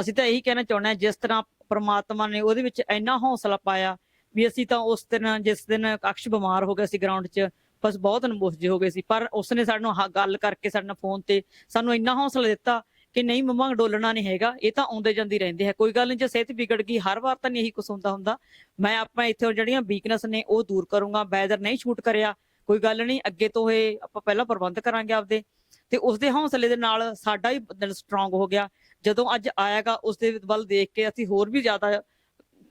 ਅਸੀਂ ਤਾਂ ਇਹੀ ਕਹਿਣਾ ਚਾਹੁੰਦੇ ਹਾਂ, ਜਿਸ ਤਰ੍ਹਾਂ ਪ੍ਰਮਾਤਮਾ ਨੇ ਉਹਦੇ ਵਿੱਚ ਇੰਨਾ ਹੌਸਲਾ ਪਾਇਆ ਵੀ ਅਸੀਂ ਤਾਂ ਉਸ ਦਿਨ, ਜਿਸ ਦਿਨ ਅਕਸ਼ ਬਿਮਾਰ ਹੋ ਗਿਆ ਸੀ ਗਰਾਊਂਡ 'ਚ, ਬਸ ਬਹੁਤ ਅਨਮੋਸ਼ ਜਿਹੇ ਹੋ ਗਏ ਸੀ। ਪਰ ਉਸਨੇ ਸਾਨੂੰ ਗੱਲ ਕਰਕੇ ਸਾਡੇ ਨਾਲ ਫੋਨ ਤੇ ਸਾਨੂੰ ਇੰਨਾ ਹੌਸਲਾ ਦਿੱਤਾ ਕਿ ਨਹੀਂ ਮੰਮਾ ਡੋਲਣਾ ਨਹੀਂ ਹੈਗਾ, ਇਹ ਤਾਂ ਆਉਂਦੇ ਜਾਂਦੀ ਰਹਿੰਦੇ ਹੈ ਕੋਈ ਗੱਲ ਨਹੀਂ, ਜੇ ਸਿਹਤ ਵਿਗੜ ਗਈ, ਹਰ ਵਾਰ ਤਾਂ ਨਹੀਂ ਇਹੀ ਕੁਛ ਹੁੰਦਾ ਹੁੰਦਾ। ਮੈਂ ਆਪਾਂ ਇੱਥੇ ਜਿਹੜੀਆਂ ਵੀਕਨੈਸ ਨੇ ਉਹ ਦੂਰ ਕਰੂੰਗਾ ਵੈਦਰ ਨਹੀਂ ਸ਼ੂਟ ਕਰਿਆ। ਕੋਈ ਗੱਲ ਨਹੀਂ, ਅੱਗੇ ਤੋਂ ਇਹ ਆਪਾਂ ਪਹਿਲਾਂ ਪ੍ਰਬੰਧ ਕਰਾਂਗੇ ਆਪਦੇ। ਤੇ ਉਸ ਦੇ ਹੌਸਲੇ ਦੇ ਨਾਲ ਸਾਡਾ ਹੀ ਦਿਲ ਸਟਰੋਂਗ ਹੋ ਗਿਆ। ਜਦੋਂ ਅੱਜ ਆਏਗਾ ਉਸ ਦੇ ਵੱਲ ਦੇਖ ਕੇ ਅਸੀਂ ਹੋਰ ਵੀ ਜ਼ਿਆਦਾ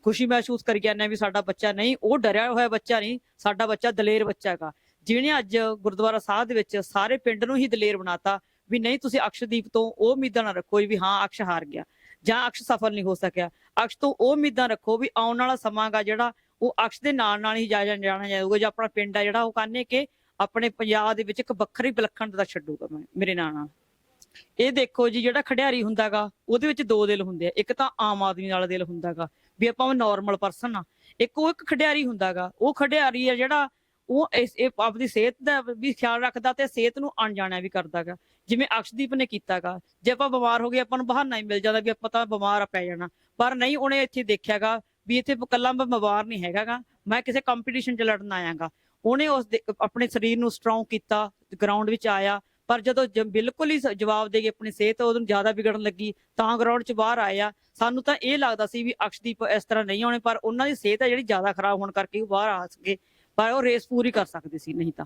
ਖੁਸ਼ੀ ਮਹਿਸੂਸ ਕਰੀ ਜਾਂਦੇ ਹਾਂ ਵੀ ਸਾਡਾ ਬੱਚਾ ਨਹੀਂ, ਉਹ ਡਰਿਆ ਹੋਇਆ ਬੱਚਾ ਨਹੀਂ, ਸਾਡਾ ਬੱਚਾ ਦਲੇਰ ਬੱਚਾ ਹੈਗਾ। ਜਿਹਨੇ ਅੱਜ ਗੁਰਦੁਆਰਾ ਸਾਹਿਬ ਦੇ ਵਿੱਚ ਸਾਰੇ ਪਿੰਡ ਨੂੰ ਹੀ ਦਲੇਰ ਬਣਾਤਾ ਵੀ ਨਹੀਂ, ਤੁਸੀਂ ਅਕਸ਼ਦੀਪ ਤੋਂ ਉਹ ਉਮੀਦਾਂ ਨਾ ਰੱਖੋ ਵੀ ਹਾਂ, ਅਕਸ਼ ਹਾਰ ਗਿਆ ਜਾਂ ਅਕਸ਼ ਸਫਲ ਨਹੀਂ ਹੋ ਸਕਿਆ। ਅਕਸ਼ ਤੋਂ ਉਹ ਉਮੀਦਾਂ ਰੱਖੋ ਵੀ ਆਉਣ ਵਾਲਾ ਸਮਾਂ ਗਾ ਜਿਹੜਾ ਉਹ ਅਕਸ਼ ਦੇ ਨਾਲ ਨਾਲ ਹੀ ਜਾ ਜਾਣਾ ਜਾਊਗਾ ਜਾਂ ਆਪਣਾ ਪਿੰਡ ਆ ਜਿਹੜਾ ਉਹ ਕਾਨੇ ਕਿ ਆਪਣੇ ਪੰਜਾਬ ਦੇ ਵਿੱਚ ਇੱਕ ਵੱਖਰੀ ਵਿਲੱਖਣਤਾ ਛੱਡੂਗਾ, ਮੈਂ- ਮੇਰੇ ਨਾਲ ਨਾਲ। ਇਹ ਦੇਖੋ ਜੀ, ਜਿਹੜਾ ਖਿਡਾਰੀ ਹੁੰਦਾਗਾ, ਉਹਦੇ ਵਿੱਚ ਦੋ ਦਿਲ ਹੁੰਦੇ ਆ। ਇੱਕ ਤਾਂ ਆਮ ਆਦਮੀ ਵਾਲਾ ਦਿਲ ਹੁੰਦਾਗਾ, ਵੀ ਆਪਾਂ ਨਾਰਮਲ ਪਰਸਨ ਆ। ਇੱਕ ਉਹ ਇੱਕ ਖਿਡਾਰੀ ਹੁੰਦਾਗਾ। ਉਹ ਖਿਡਾਰੀ ਆ ਜਿਹੜਾ ਉਹ ਇਸ, ਇਹ ਆਪਣੀ ਸਿਹਤ ਦਾ ਵੀ ਖਿਆਲ ਰੱਖਦਾ ਤੇ ਸਿਹਤ ਨੂੰ ਅਣਜਾਣਿਆ ਵੀ ਕਰਦਾਗਾ। ਜਿਵੇਂ ਅਕਸ਼ਦੀਪ ਨੇ ਕੀਤਾਗਾ, ਜੇ ਆਪਾਂ ਬਿਮਾਰ ਹੋ ਗਏ, ਆਪਾਂ ਨੂੰ ਬਹਾਨਾ ਹੀ ਮਿਲ ਜਾਂਦਾ ਵੀ ਆਪਾਂ ਤਾਂ ਬਿਮਾਰ ਆ, ਪੈ ਜਾਣਾ। ਪਰ ਨਹੀਂ, ਉਹਨੇ ਇੱਥੇ ਦੇਖਿਆਗਾ ਵੀ ਇੱਥੇ ਕੱਲਾ ਮੈਂ ਬਿਮਾਰ ਨਹੀਂ ਹੈਗਾਗਾ। ਮੈਂ ਕਿਸੇ ਕੰਪੀਟੀਸ਼ਨ 'ਚ ਲੜਨ ਆਇਆਗਾ। ਉਹਨੇ ਉਸ ਆਪਣੇ ਸਰੀਰ ਨੂੰ ਸਟਰੋਂਗ ਕੀਤਾ ਗਰਾਊਂਡ ਵਿੱਚ ਆਇਆ। ਪਰ ਜਦੋਂ ਜ- ਬਿਲਕੁਲ ਹੀ ਜਵਾਬ ਦੇ ਕੇ ਆਪਣੀ ਸਿਹਤ ਉਹਨੂੰ ਜ਼ਿਆਦਾ ਵਿਗੜਨ ਲੱਗੀ, ਤਾਂ ਗਰਾਊਂਡ 'ਚ ਬਾਹਰ ਆਇਆ ਸਾਨੂੰ ਤਾਂ ਇਹ ਲੱਗਦਾ ਸੀ ਵੀ ਅਕਸ਼ਦੀਪ ਇਸ ਤਰ੍ਹਾਂ ਨਹੀਂ ਆਉਣੇ, ਪਰ ਉਹਨਾਂ ਦੀ ਸਿਹਤ ਹੈ ਜਿਹੜੀ ਜ਼ਿਆਦਾ ਖਰਾਬ ਹੋਣ ਕਰਕੇ ਉਹ ਬਾਹਰ ਆ ਸਕੇ। ਪਰ ਉਹ ਰੇਸ ਪੂਰੀ ਕਰ ਸਕਦੇ ਸੀ, ਨਹੀਂ ਤਾਂ।